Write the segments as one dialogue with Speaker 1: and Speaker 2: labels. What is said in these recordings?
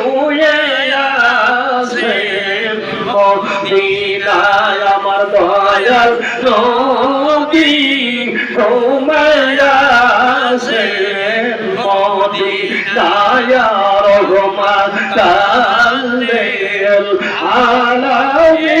Speaker 1: ছুঁয়ে দিলায় আমার দয়াল নদী ঘুমায়াছে মোদি দায়ার ঘুমা তালেল আলামী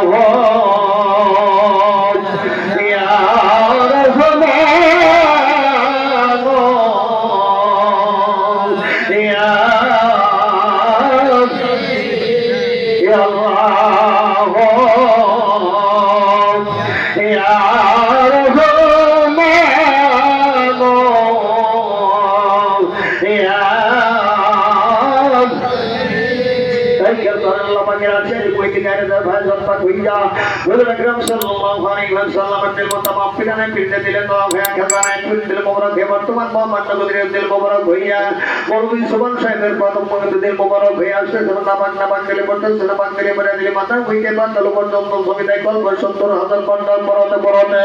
Speaker 1: তাইয়ার সাল্লাল্লাহু আলাইহি রাসের কোইতে কারে দা ভাই জপ্পা কইয়া হুজুর আকরাম সাল্লাল্লাহু আলাইহি ওয়াসাল্লাম এর মুতামাফিকানে ফিরতে দিলেন তো ভাই খাজানা একটু দিল মোবারক হে বর্তমান মোহাম্মদ নবীর দিল মোবারক হইয়া মৌলভী সুবহান সাহেবের প্রথম পর্যন্ত দিল মোবারক হইয়া আসছে সাল্লাল্লাহু আলাইহি নামাজ করে পড়তে সাল্লাল্লাহু আলাইহি বলে দিলে মাথা হইতে পাতল পর্যন্ত ভূমিতে কল্প 70 হাজার পর্দা পরতে পরতে।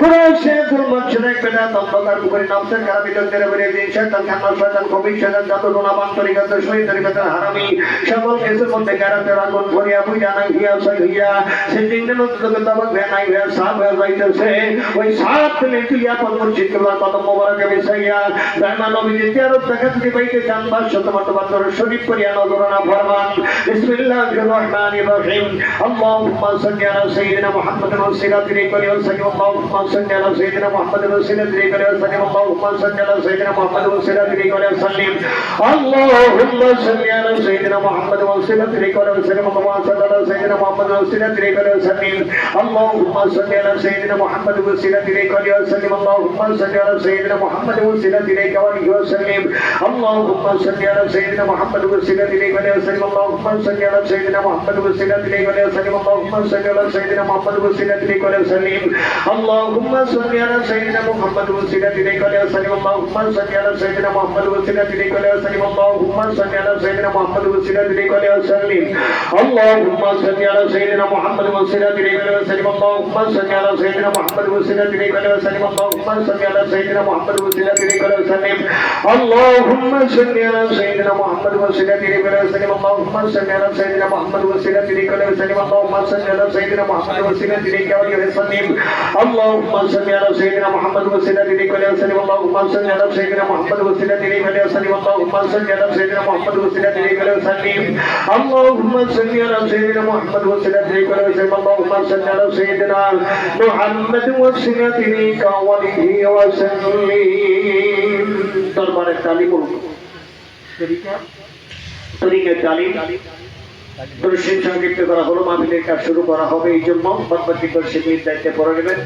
Speaker 1: গুরু শেখ মসজিদে পেটা তম্বকার করে নামছেন, কারা বিলকের বলে দিন, শয়তান খান শয়তান কবি, শয়তান জাতু গুণাবান তরিকাতে শহীদ তরিকাতে হারামি সকল এসের মধ্যে কারা তেরা কোন করিয়া বুঝা নাই, ইয়া সহিয়া সে জিন্দেন তোকে তবক ভে নাই ভে সাপ ভে যাইতেছে। ওই সাপ ফেলে তুলিয়া পর মুর্শিদ, তোমার কত মোবারকে মিশাইয়া দাইমা নবী যে আরব দেখা থেকে পাইতে চান পাঁচশো তোমার তোমার ধরে শরীফ করিয়া নগরনা ফরমান। বিসমিল্লাহ রহমান রহিম। আল্লাহুম্মা সাল্লি আলা সাইয়্যিদিনা মুহাম্মদ ওয়া সিরাতিল কলি ওয়া সাল্লি আল্লাহুম্মা সাল্লি আলা সাইয়্যিদিনা মুহাম্মদ ওয়া সিরাতিল কলি ওয়া সাল্লি আল্লাহুম্মা সাল্লি আলা সাইয়্যিদিনা মুহাম্মদ ওয়া সিরাতিল কলি ওয়া সাল্লি আল্লাহুম্মা সাল্লি আলা সাইয়্যিদিনা মুহাম্মদ وسلم عليك وعلى سيدنا محمد صلى الله عليه سيدنا محمد وسلم عليك وعلى سلم اللهم صل على سيدنا محمد وسيلة عليك وعلى سليم اللهم صل على سيدنا محمد وسيلة عليك وعلى سليم اللهم صل على سيدنا محمد وسيلة عليك وعلى سلم اللهم صل على سيدنا محمد وسلم عليك وعلى سلم اللهم صل على سيدنا محمد وسلم عليك وعلى سلم اللهم صل على سيدنا محمد وسلم عليك وعلى سلم اللهم صل على سيدنا محمد اللهم صل على سيدنا محمد وسلم اللهم صل على سيدنا محمد وسيلة إليك وسلم اللهم صل على سيدنا محمد وسيلة إليك وسلم اللهم صل على سيدنا محمد وسيلة إليك وسلم اللهم صل على سيدنا محمد وسيلة إليك وسلم اللهم صل على سيدنا محمد وسيلة إليك وسلم اللهم صل على سيدنا محمد وسيلة إليك وسلم اللهم صل على سيدنا محمد وسيلة إليك وسلم اللهم صل على سيدنا محمد وسيلة إليك وسلم اللهم صل على سيدنا محمد وسيلة إليك وسلم اللهم صل على سيدنا محمد وسيلة إليك وسلم اللهم صل على سيدنا محمد وسيلة إليك وسلم দরবারে তালিম তরিকে তালিম দর্শন সংক্ষিপ্ত করা হলো মাহফিলের কাজ শুরু করা হবে এই জন্য বাদবাকি দর্শক দায়িত্বে পড়ে নেবেন